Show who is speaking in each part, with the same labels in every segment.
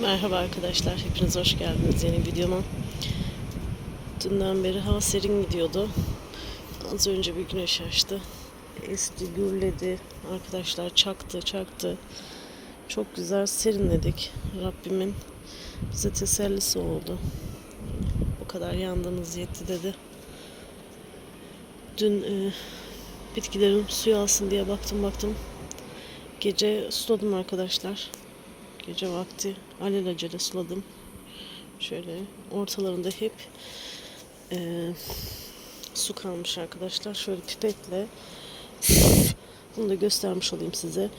Speaker 1: Merhaba arkadaşlar, hepiniz hoş geldiniz yeni videoma. Dünden beri hava serin gidiyordu. Az önce bir güneş açtı. Esti, gürledi. Arkadaşlar çaktı, çaktı. Çok güzel serinledik. Rabbimin bize tesellisi oldu. Bu kadar yandığınız yetti dedi. Dün e, bitkilerim suyu alsın diye baktım baktım. Gece suladım arkadaşlar. Gece vakti alelacele suladım. Şöyle ortalarında hep eee, su kalmış arkadaşlar. Şöyle pipetle bunu da göstermiş olayım size.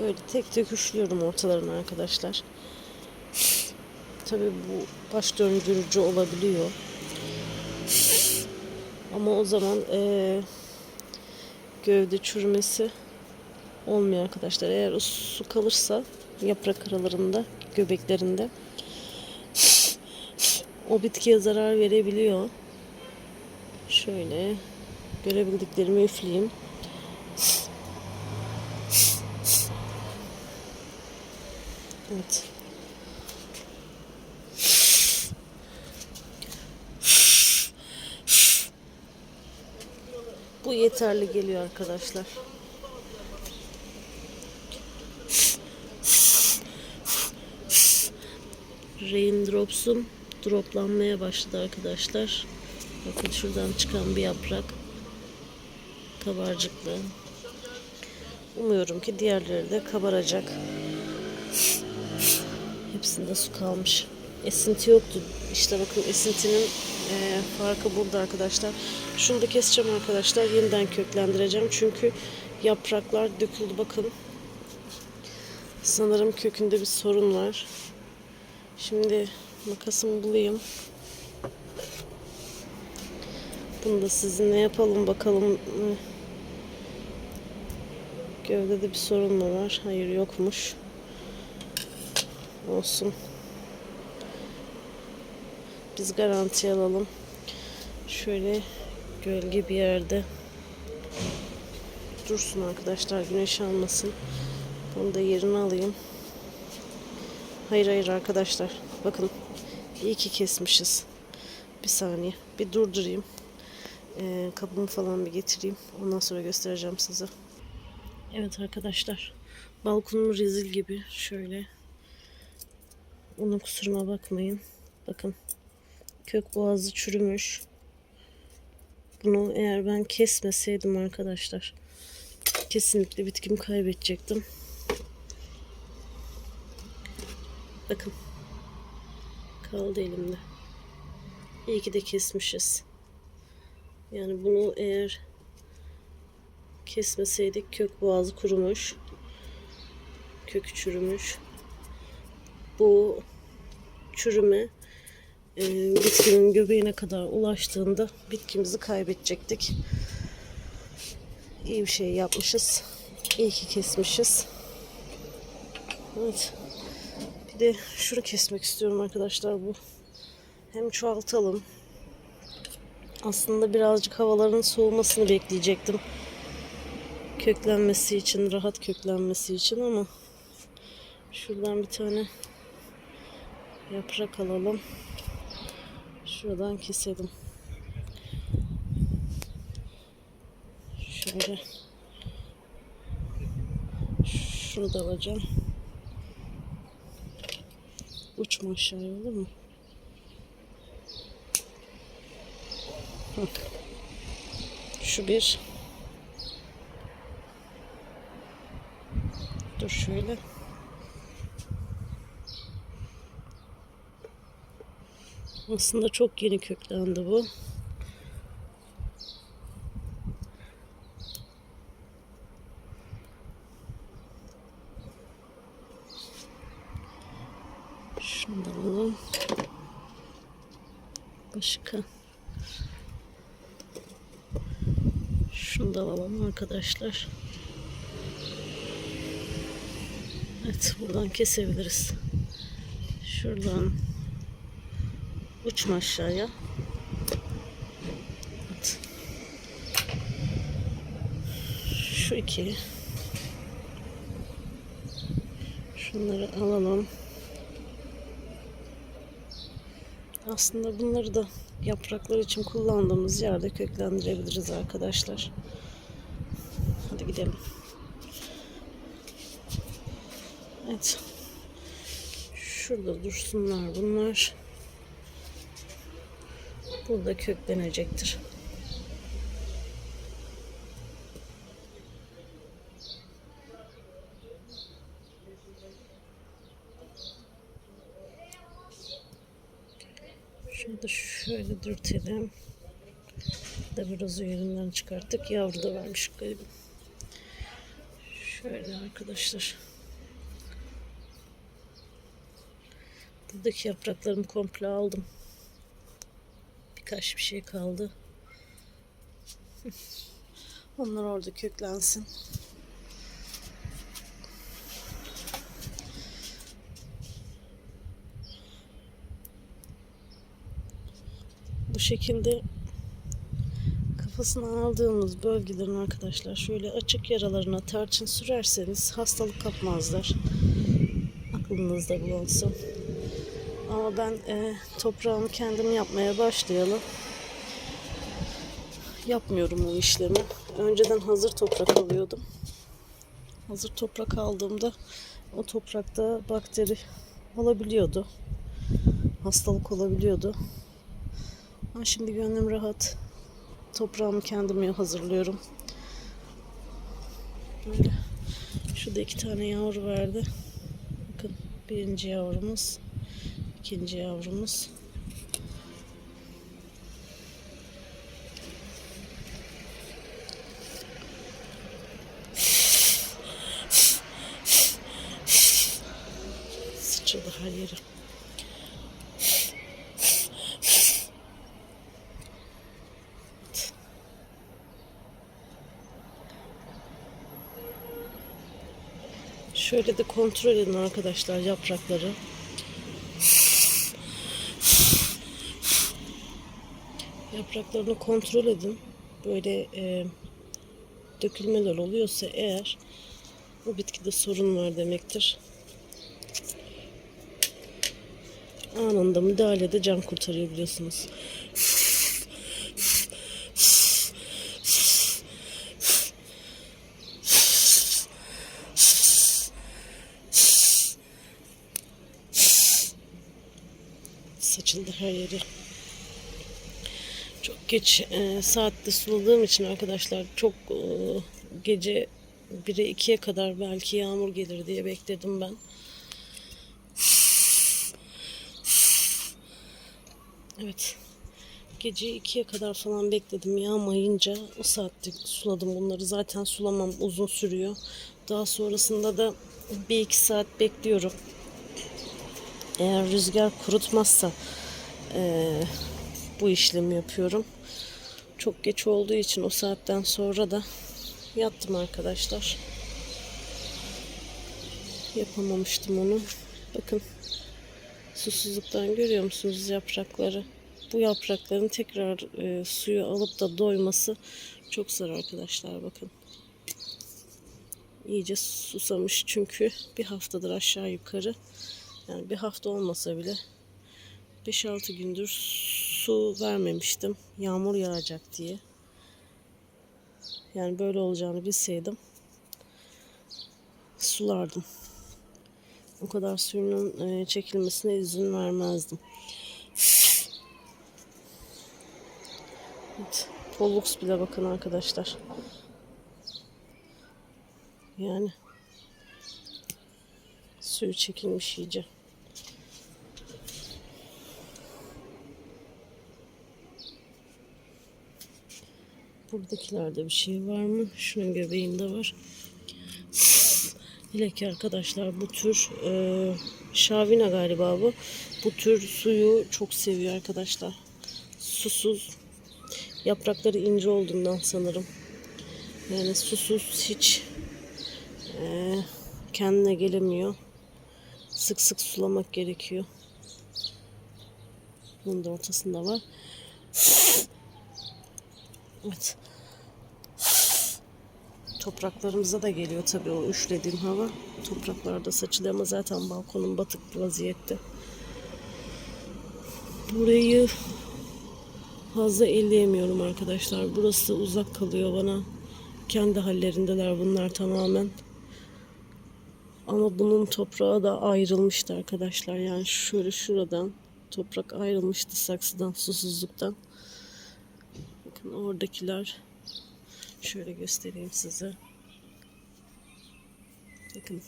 Speaker 1: Böyle tek tek üçlüyorum ortalarını arkadaşlar. Tabii bu baş döndürücü olabiliyor. Ama o zaman eee, gövde çürümesi olmuyor arkadaşlar. Eğer o su kalırsa yaprak aralarında, göbeklerinde o bitkiye zarar verebiliyor. Şöyle görebildiklerimi üfleyeyim. Evet. Yeterli geliyor arkadaşlar. Raindrops'um droplanmaya başladı arkadaşlar. Bakın şuradan çıkan bir yaprak. Kabarcıklı. Umuyorum ki diğerleri de kabaracak. Hepsinde su kalmış. Esinti yoktu. İşte bakın esintinin e, farkı burada arkadaşlar. Şunu da keseceğim arkadaşlar. Yeniden köklendireceğim. Çünkü yapraklar döküldü. Bakın. Sanırım kökünde bir sorun var. Şimdi makasımı bulayım. Bunu da sizinle yapalım bakalım. Gövdede bir sorun mu var? Hayır yokmuş. Olsun. Biz garanti alalım. Şöyle gölge bir yerde dursun arkadaşlar. Güneş almasın. Bunu da yerine alayım. Hayır hayır arkadaşlar. Bakın. iyi ki kesmişiz. Bir saniye. Bir durdurayım. Ee, kabımı falan bir getireyim. Ondan sonra göstereceğim size. Evet arkadaşlar. Balkonum rezil gibi. Şöyle. Onun kusuruma bakmayın. Bakın. Kök boğazı çürümüş. Bunu eğer ben kesmeseydim arkadaşlar. Kesinlikle bitkimi kaybedecektim. Bakın. Kaldı elimde. İyi ki de kesmişiz. Yani bunu eğer kesmeseydik kök boğazı kurumuş. Kökü çürümüş. Bu çürüme e, bitkinin göbeğine kadar ulaştığında bitkimizi kaybedecektik. İyi bir şey yapmışız. İyi ki kesmişiz. Evet. Bir de şunu kesmek istiyorum arkadaşlar bu. Hem çoğaltalım. Aslında birazcık havaların soğumasını bekleyecektim. Köklenmesi için, rahat köklenmesi için ama şuradan bir tane yaprak alalım. Şuradan keselim. Şöyle. Şunu da alacağım. Uçma aşağıya olur mu? Şu bir. Dur şöyle. Aslında çok yeni köklendi bu. Şunu alalım. Başka. Şunu da alalım arkadaşlar. Evet buradan kesebiliriz. Şuradan uçma aşağıya. Evet. Şu iki. Şunları alalım. Aslında bunları da yapraklar için kullandığımız yerde köklendirebiliriz arkadaşlar. Hadi gidelim. Evet. Şurada dursunlar bunlar. Burada köklenecektir. Şurada şöyle dürtelim. Da biraz yerinden çıkarttık. Yavru da vermiş galiba. Şöyle arkadaşlar. Buradaki yapraklarımı komple aldım. Birkaç bir şey kaldı. Onlar orada köklensin. Bu şekilde kafasına aldığımız bölgelerin arkadaşlar şöyle açık yaralarına tarçın sürerseniz hastalık kapmazlar. Aklınızda bulunsun. Ama ben e, toprağımı kendim yapmaya başlayalım. Yapmıyorum o işlemi. Önceden hazır toprak alıyordum. Hazır toprak aldığımda o toprakta bakteri olabiliyordu. Hastalık olabiliyordu. Ama şimdi gönlüm rahat. Toprağımı kendim hazırlıyorum. Böyle. Şurada iki tane yavru verdi. Bakın birinci yavrumuz. İkinci yavrumuz. Sıçradı her yeri. Şöyle de kontrol edin arkadaşlar yaprakları. Yapraklarını kontrol edin. Böyle e, dökülmeler oluyorsa eğer bu bitkide sorun var demektir. Anında müdahalede can kurtarıyor biliyorsunuz. Saçıldı her yeri. Geç e, saatte suladığım için arkadaşlar çok e, gece 1'e 2'ye kadar belki yağmur gelir diye bekledim ben. Evet. Gece 2'ye kadar falan bekledim yağmayınca o saatte suladım bunları. Zaten sulamam uzun sürüyor. Daha sonrasında da bir iki saat bekliyorum. Eğer rüzgar kurutmazsa eee, bu işlemi yapıyorum. Çok geç olduğu için o saatten sonra da yattım arkadaşlar. Yapamamıştım onu. Bakın susuzluktan görüyor musunuz yaprakları? Bu yaprakların tekrar e, suyu alıp da doyması çok zor arkadaşlar bakın. İyice susamış çünkü bir haftadır aşağı yukarı yani bir hafta olmasa bile 5-6 gündür su vermemiştim. Yağmur yağacak diye. Yani böyle olacağını bilseydim sulardım. O kadar suyunun e, çekilmesine izin vermezdim. Evet, Pollux bile bakın arkadaşlar. Yani suyu çekilmiş iyice. Buradakilerde bir şey var mı? Şunun göbeğinde var. Hele ki arkadaşlar bu tür e, şavina galiba bu. Bu tür suyu çok seviyor arkadaşlar. Susuz. Yaprakları ince olduğundan sanırım. Yani susuz hiç e, kendine gelemiyor. Sık sık sulamak gerekiyor. Bunun da ortasında var. Evet. Topraklarımıza da geliyor tabii o üşlediğim hava. Topraklarda saçılıyor ama zaten balkonum batık vaziyette. Burayı fazla elleyemiyorum arkadaşlar. Burası uzak kalıyor bana. Kendi hallerindeler bunlar tamamen. Ama bunun toprağı da ayrılmıştı arkadaşlar. Yani şöyle şuradan toprak ayrılmıştı saksıdan, susuzluktan. Bakın oradakiler şöyle göstereyim size. Bakın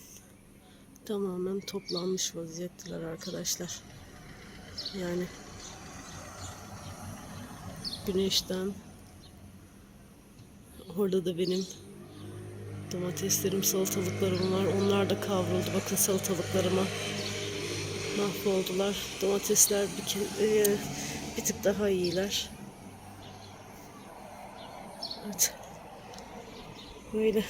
Speaker 1: tamamen toplanmış vaziyetteler arkadaşlar. Yani güneşten orada da benim domateslerim, salatalıklarım var. Onlar da kavruldu. Bakın salatalıklarıma mahvoldular. Domatesler bir, e, bir tık daha iyiler. Evet. Böyle.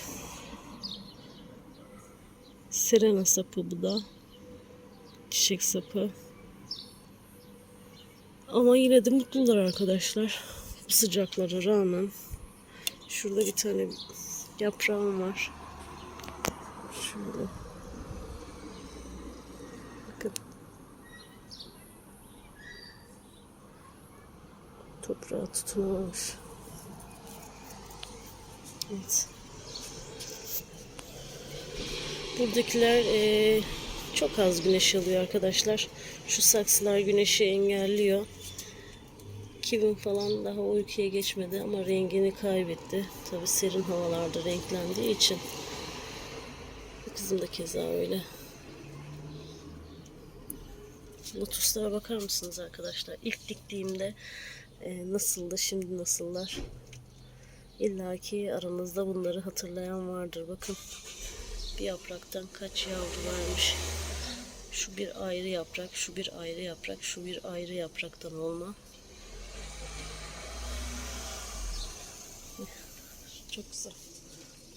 Speaker 1: Serena sapı bu da. Çiçek sapı. Ama yine de mutlular arkadaşlar. Bu sıcaklara rağmen. Şurada bir tane yaprağım var. Şöyle. Bakın. Toprağa tutunamamış. Evet. Buradakiler eee, çok az güneş alıyor arkadaşlar. Şu saksılar güneşi engelliyor. Kivim falan daha uykuya geçmedi ama rengini kaybetti. Tabi serin havalarda renklendiği için. Kızım da keza öyle. Lotuslara bakar mısınız arkadaşlar? İlk diktiğimde e, nasıldı, şimdi nasıllar? İlla ki aranızda bunları hatırlayan vardır. Bakın bir yapraktan kaç yavru varmış. Şu bir ayrı yaprak, şu bir ayrı yaprak, şu bir ayrı yapraktan olma. Çok güzel.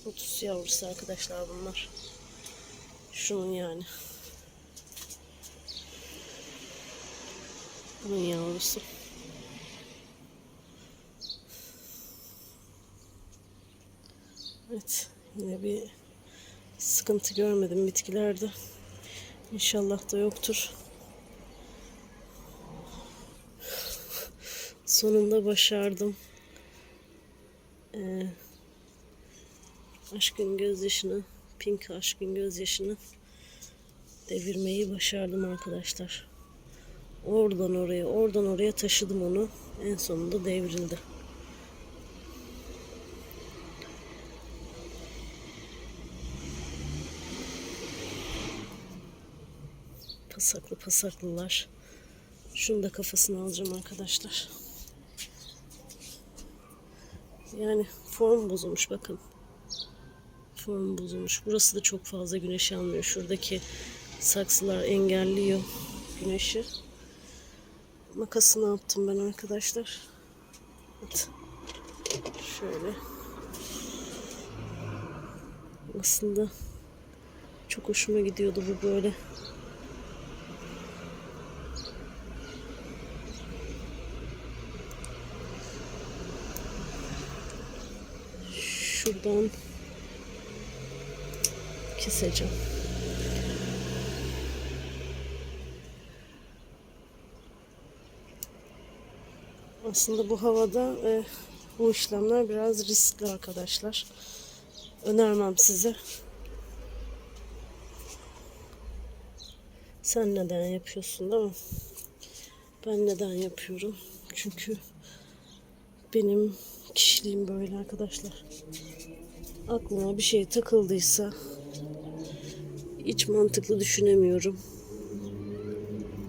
Speaker 1: Lotus yavrusu arkadaşlar bunlar. Şunun yani. Bunun yavrusu. Evet. Yine bir sıkıntı görmedim bitkilerde. İnşallah da yoktur. Sonunda başardım. Ee, aşkın gözyaşını, pink aşkın gözyaşını devirmeyi başardım arkadaşlar. Oradan oraya, oradan oraya taşıdım onu. En sonunda devrildi. Pasaklı pasaklılar. Şunu da kafasına alacağım arkadaşlar. Yani form bozulmuş bakın. Form bozulmuş. Burası da çok fazla güneş almıyor. Şuradaki saksılar engelliyor güneşi. Makasını yaptım ben arkadaşlar. Şöyle. Aslında çok hoşuma gidiyordu bu böyle. Şuradan keseceğim. Aslında bu havada e, bu işlemler biraz riskli arkadaşlar. Önermem size. Sen neden yapıyorsun değil mi? Ben neden yapıyorum? Çünkü benim kişiliğim böyle arkadaşlar. Aklıma bir şey takıldıysa hiç mantıklı düşünemiyorum.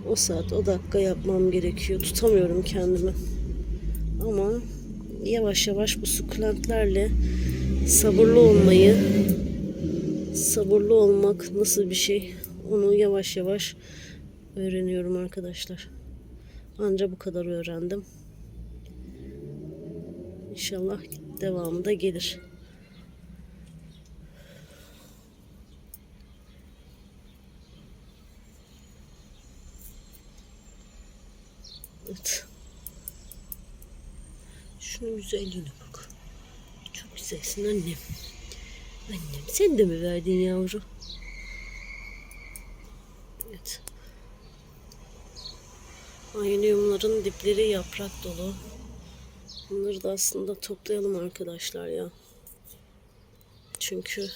Speaker 1: O saat, o dakika yapmam gerekiyor. Tutamıyorum kendimi. Ama yavaş yavaş bu sukulentlerle sabırlı olmayı, sabırlı olmak nasıl bir şey onu yavaş yavaş öğreniyorum arkadaşlar. Anca bu kadar öğrendim. İnşallah devamı da gelir. Evet. Şunun güzelliğine bak. Çok güzelsin annem. Annem sen de mi verdin yavru? Evet. Ayniumların dipleri yaprak dolu. Bunları da aslında toplayalım arkadaşlar ya. Çünkü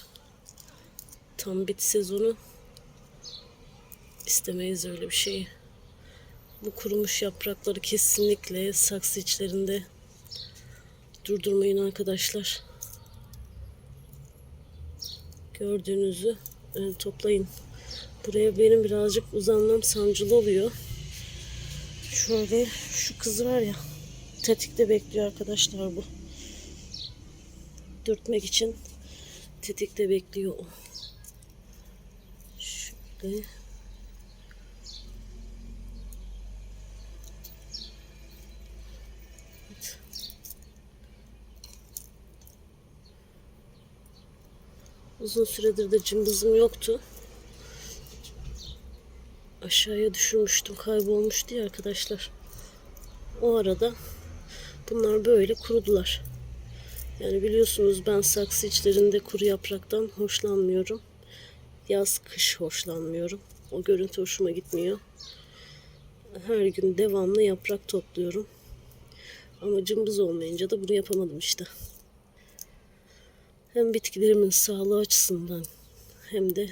Speaker 1: tam bit sezonu istemeyiz öyle bir şeyi. Bu kurumuş yaprakları kesinlikle saksı içlerinde durdurmayın arkadaşlar. Gördüğünüzü e, toplayın. Buraya benim birazcık uzanmam sancılı oluyor. Şöyle şu kız var ya tetikte bekliyor arkadaşlar bu. Dürtmek için tetikte bekliyor o. Şöyle Uzun süredir de cımbızım yoktu. Aşağıya düşürmüştüm, kaybolmuştu ya arkadaşlar. O arada bunlar böyle kurudular. Yani biliyorsunuz ben saksı içlerinde kuru yapraktan hoşlanmıyorum. Yaz kış hoşlanmıyorum. O görüntü hoşuma gitmiyor. Her gün devamlı yaprak topluyorum. Ama cımbız olmayınca da bunu yapamadım işte. Hem bitkilerimin sağlığı açısından hem de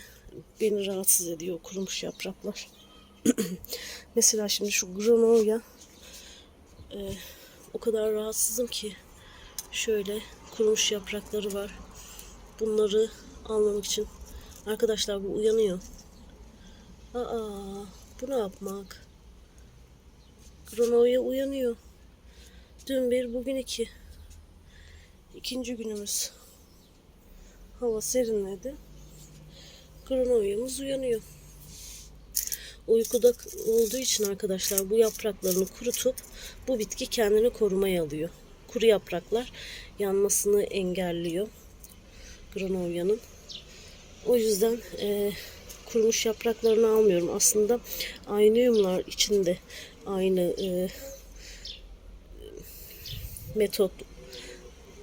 Speaker 1: beni rahatsız ediyor kurumuş yapraklar. Mesela şimdi şu granola e, o kadar rahatsızım ki şöyle kurumuş yaprakları var. Bunları almamak için arkadaşlar bu uyanıyor. Aa, bu ne yapmak? Granola uyanıyor. Dün bir, bugün iki. İkinci günümüz. Hava serinledi. Granoyamız uyanıyor. Uykuda olduğu için arkadaşlar bu yapraklarını kurutup bu bitki kendini korumaya alıyor. Kuru yapraklar yanmasını engelliyor. Granoya'nın. O yüzden e, kurumuş yapraklarını almıyorum. Aslında aynıyumlar içinde aynı e, metot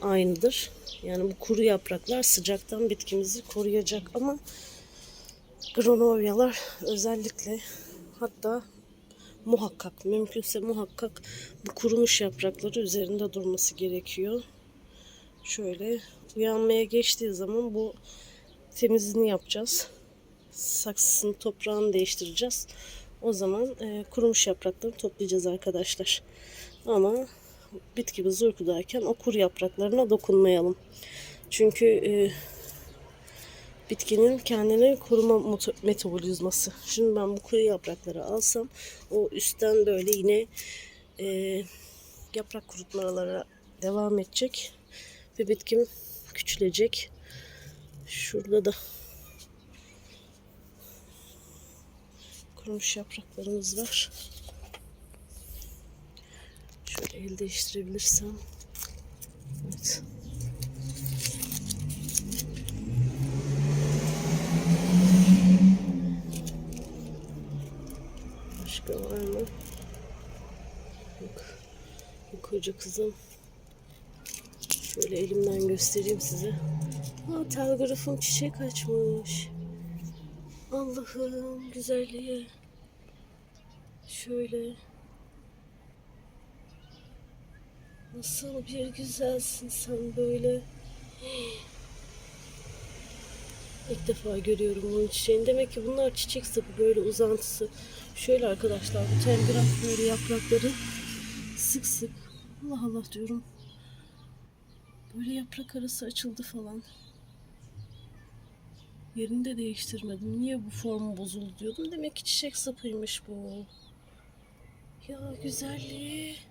Speaker 1: aynıdır. Yani bu kuru yapraklar sıcaktan bitkimizi koruyacak ama granolyalar özellikle hatta muhakkak mümkünse muhakkak bu kurumuş yaprakları üzerinde durması gerekiyor. Şöyle uyanmaya geçtiği zaman bu temizliğini yapacağız. Saksısını toprağını değiştireceğiz. O zaman e, kurumuş yaprakları toplayacağız arkadaşlar. Ama bitkimiz uykudayken o kuru yapraklarına dokunmayalım. Çünkü e, bitkinin kendini koruma metabolizması. Şimdi ben bu kuru yaprakları alsam o üstten böyle yine e, yaprak kurutmalara devam edecek ve bitkim küçülecek. Şurada da kurumuş yapraklarımız var. Şöyle el değiştirebilirsem. Evet. Başka var mı? Yok. Bu koca kızım. Şöyle elimden göstereyim size. Ha, telgrafım çiçek açmış. Allah'ım güzelliğe. Şöyle. Nasıl bir güzelsin sen böyle. İlk defa görüyorum bunun çiçeğini. Demek ki bunlar çiçek sapı böyle uzantısı. Şöyle arkadaşlar bu telgraf böyle yaprakları sık sık Allah Allah diyorum. Böyle yaprak arası açıldı falan. Yerini de değiştirmedim. Niye bu formu bozuldu diyordum. Demek ki çiçek sapıymış bu. Ya güzelliği.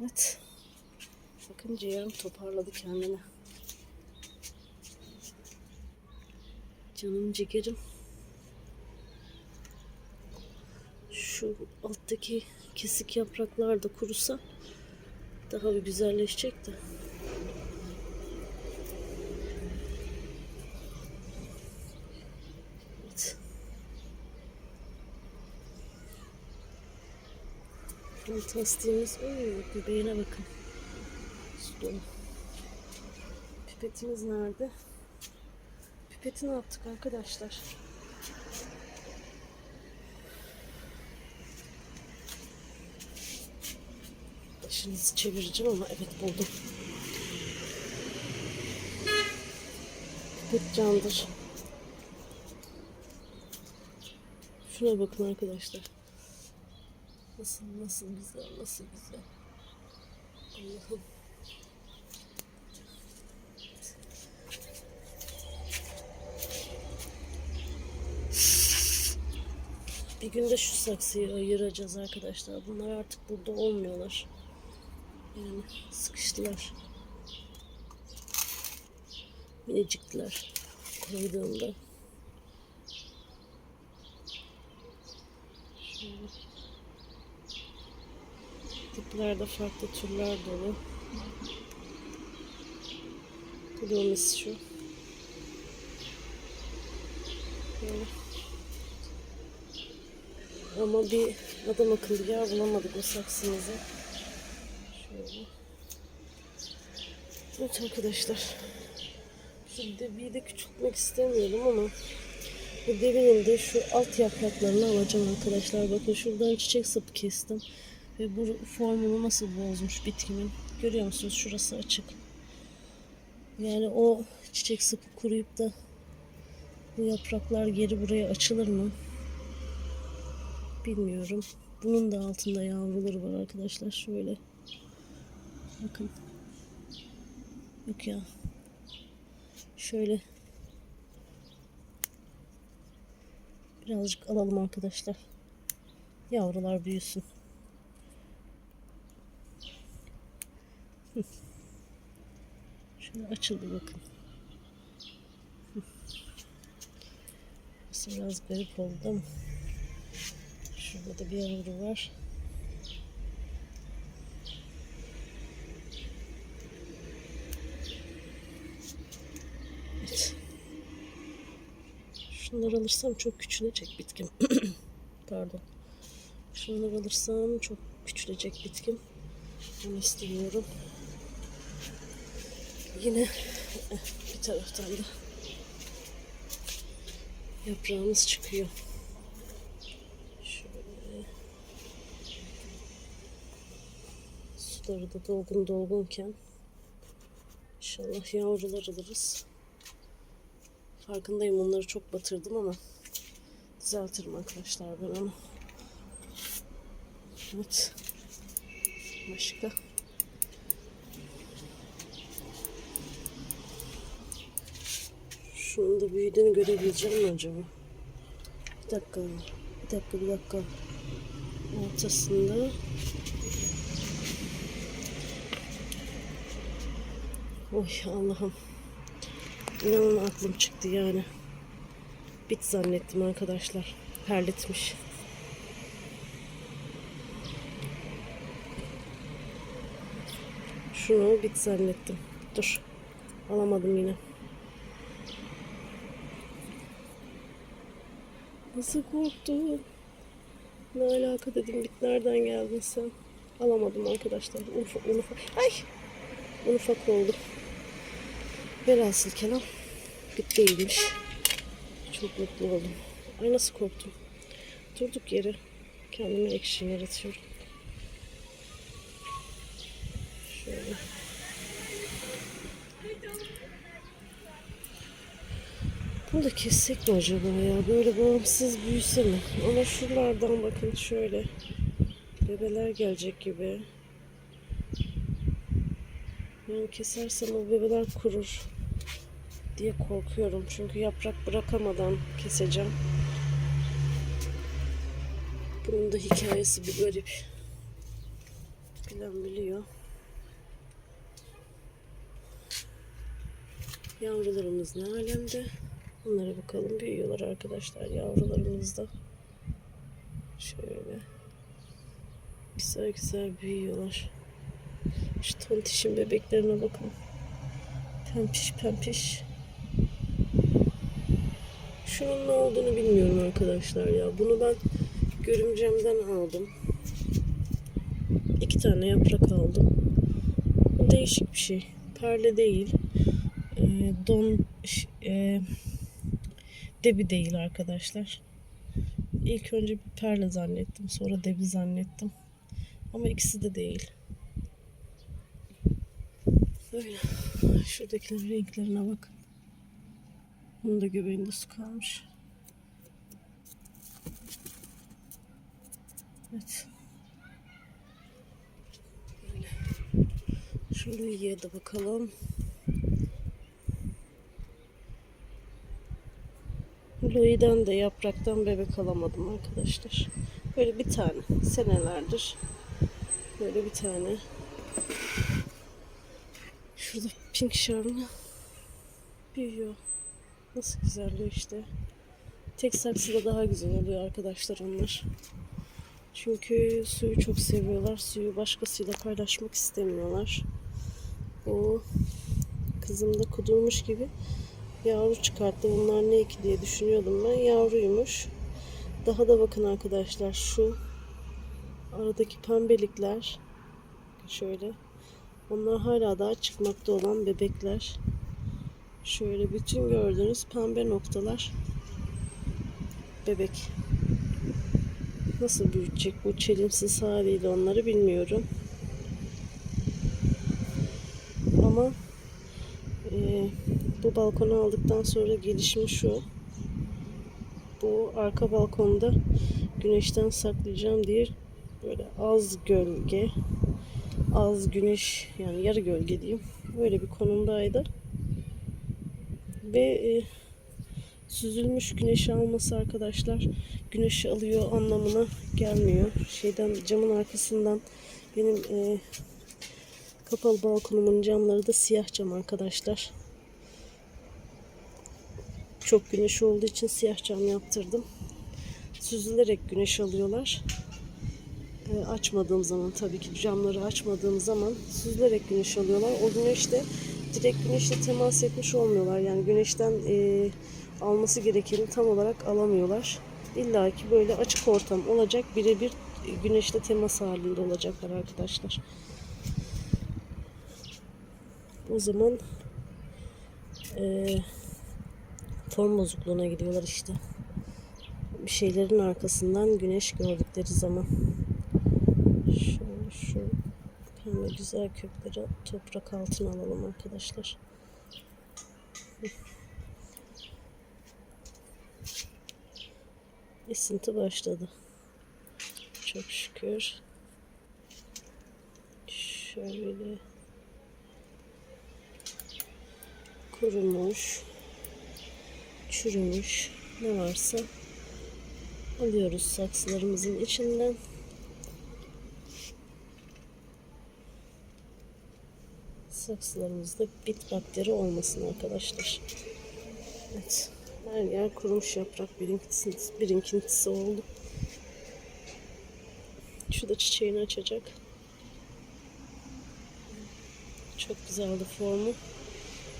Speaker 1: Evet. Bakın ciğerim toparladı kendini. Canım ciğerim. Şu alttaki kesik yapraklar da kurusa daha bir güzelleşecek de. Fantastiğimiz. Oo, göbeğine bakın. Su. Pipetimiz nerede? Pipeti ne yaptık arkadaşlar? Başınızı çevireceğim ama evet buldum. Pipet candır. Şuna bakın arkadaşlar. Nasıl nasıl güzel, nasıl güzel. Allah'ım. Bir günde şu saksıyı ayıracağız arkadaşlar. Bunlar artık burada olmuyorlar. Yani sıkıştılar. Minicikler koyduğumda. Şöyle. Tiplerde farklı türler dolu. Blomis şu. Böyle. Ama bir adam akıllı yer bulamadık o saksımızı. Şöyle. Evet arkadaşlar. Şu deveyi de küçültmek istemiyordum ama bu devinin de şu alt yapraklarını alacağım arkadaşlar. Bakın şuradan çiçek sapı kestim. Ve bu formunu nasıl bozmuş bitkimin. Görüyor musunuz? Şurası açık. Yani o çiçek sapı kuruyup da bu yapraklar geri buraya açılır mı? Bilmiyorum. Bunun da altında yavruları var arkadaşlar. Şöyle. Bakın. Yok ya. Şöyle. Birazcık alalım arkadaşlar. Yavrular büyüsün. Şöyle açıldı bakın. Biraz garip oldu. Şurada da bir yavru var. Evet. Şunları alırsam çok küçülecek bitkim. Pardon. Şunları alırsam çok küçülecek bitkim. Onu istemiyorum. Yine bir taraftan da yaprağımız çıkıyor. Şöyle. Suları da dolgun dolgunken inşallah yavrular alırız. Farkındayım onları çok batırdım ama düzeltirim arkadaşlar ben onu. Evet. Başka. Şunun da büyüdüğünü görebileceğim mi acaba? Bir dakika. Bir dakika bir dakika. Ortasında. Oy Allah'ım. İnanın aklım çıktı yani. Bit zannettim arkadaşlar. Perletmiş. Şunu bit zannettim. Dur. Alamadım yine. Nasıl korktum. Ne alaka dedim bit nereden geldin sen? Alamadım arkadaşlar. Ufak, ufak. Ay! Un ufak oldu. Velhasıl kelam bit değilmiş. Çok mutlu oldum. Ay nasıl korktum. Durduk yere kendime ekşi yaratıyorum. Şöyle. Bunu da kessek mi acaba ya? Böyle bağımsız büyüse mi? Ama şuralardan bakın şöyle. Bebeler gelecek gibi. Yani kesersem o bebeler kurur diye korkuyorum. Çünkü yaprak bırakamadan keseceğim. Bunun da hikayesi bir garip. Bilen biliyor. Yavrularımız ne alemde? Bunlara bakalım. Büyüyorlar arkadaşlar yavrularımız da. Şöyle. Güzel güzel büyüyorlar. Şu tontişin bebeklerine bakın. Pempiş pempiş. Şunun ne olduğunu bilmiyorum arkadaşlar ya. Bunu ben görümcemden aldım. tane yaprak aldım. Değişik bir şey. Perle değil. Ee, don ş- e, debi değil arkadaşlar. İlk önce bir perle zannettim. Sonra debi zannettim. Ama ikisi de değil. Böyle. Şuradakilerin renklerine bakın. Bunun da göbeğinde su kalmış. Evet. Böyle. Şu Louis'e de bakalım. Louis'den de yapraktan bebek alamadım arkadaşlar. Böyle bir tane. Senelerdir. Böyle bir tane. Şurada pink şarmı büyüyor. Nasıl güzelliyor işte. Tek saksıda daha güzel oluyor arkadaşlar onlar. Çünkü suyu çok seviyorlar. Suyu başkasıyla paylaşmak istemiyorlar. Bu kızım da kudurmuş gibi yavru çıkarttı. Bunlar ne ki diye düşünüyordum ben. Yavruymuş. Daha da bakın arkadaşlar şu aradaki pembelikler şöyle onlar hala daha çıkmakta olan bebekler. Şöyle bütün gördüğünüz pembe noktalar bebek. Nasıl büyütecek bu çelimsiz haliyle onları bilmiyorum. Ama e, bu balkonu aldıktan sonra gelişme şu. Bu arka balkonda güneşten saklayacağım diye böyle az gölge, az güneş yani yarı gölge diyeyim. Böyle bir konumdaydı. Ve e, süzülmüş güneş alması arkadaşlar güneşi alıyor anlamına gelmiyor. Şeyden camın arkasından benim e, kapalı balkonumun camları da siyah cam arkadaşlar. Çok güneş olduğu için siyah cam yaptırdım. Süzülerek güneş alıyorlar. E, açmadığım zaman tabii ki camları açmadığım zaman süzülerek güneş alıyorlar. O güneşte direkt güneşle temas etmiş olmuyorlar. Yani güneşten e, alması gerekeni tam olarak alamıyorlar. İlla ki böyle açık ortam olacak. Birebir güneşle temas halinde olacaklar arkadaşlar. O zaman e, form bozukluğuna gidiyorlar işte. Bir şeylerin arkasından güneş gördükleri zaman. Şöyle şu pembe güzel kökleri toprak altına alalım arkadaşlar. Esinti başladı. Çok şükür. Şöyle kurumuş, çürümüş ne varsa alıyoruz saksılarımızın içinden. Saksılarımızda bit bakteri olmasın arkadaşlar. Evet. Her yer kurumuş yaprak birinkintisi, birinkintisi oldu. Şu da çiçeğini açacak. Çok güzeldi formu.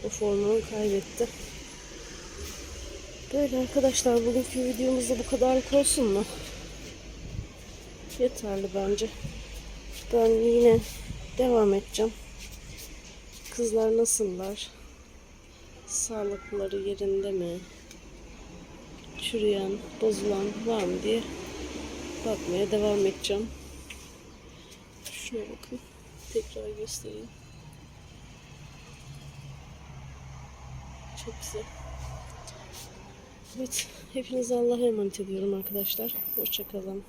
Speaker 1: O formunu kaybetti. Böyle arkadaşlar bugünkü videomuzda bu kadarlık olsun mu? Yeterli bence. Ben yine devam edeceğim. Kızlar nasıllar? Sağlıkları yerinde mi? Çürüyen, bozulan var mı diye bakmaya devam edeceğim. Şuna bakın. Tekrar göstereyim. Çok güzel. Evet, hepinize Allah'a emanet ediyorum arkadaşlar. Hoşçakalın.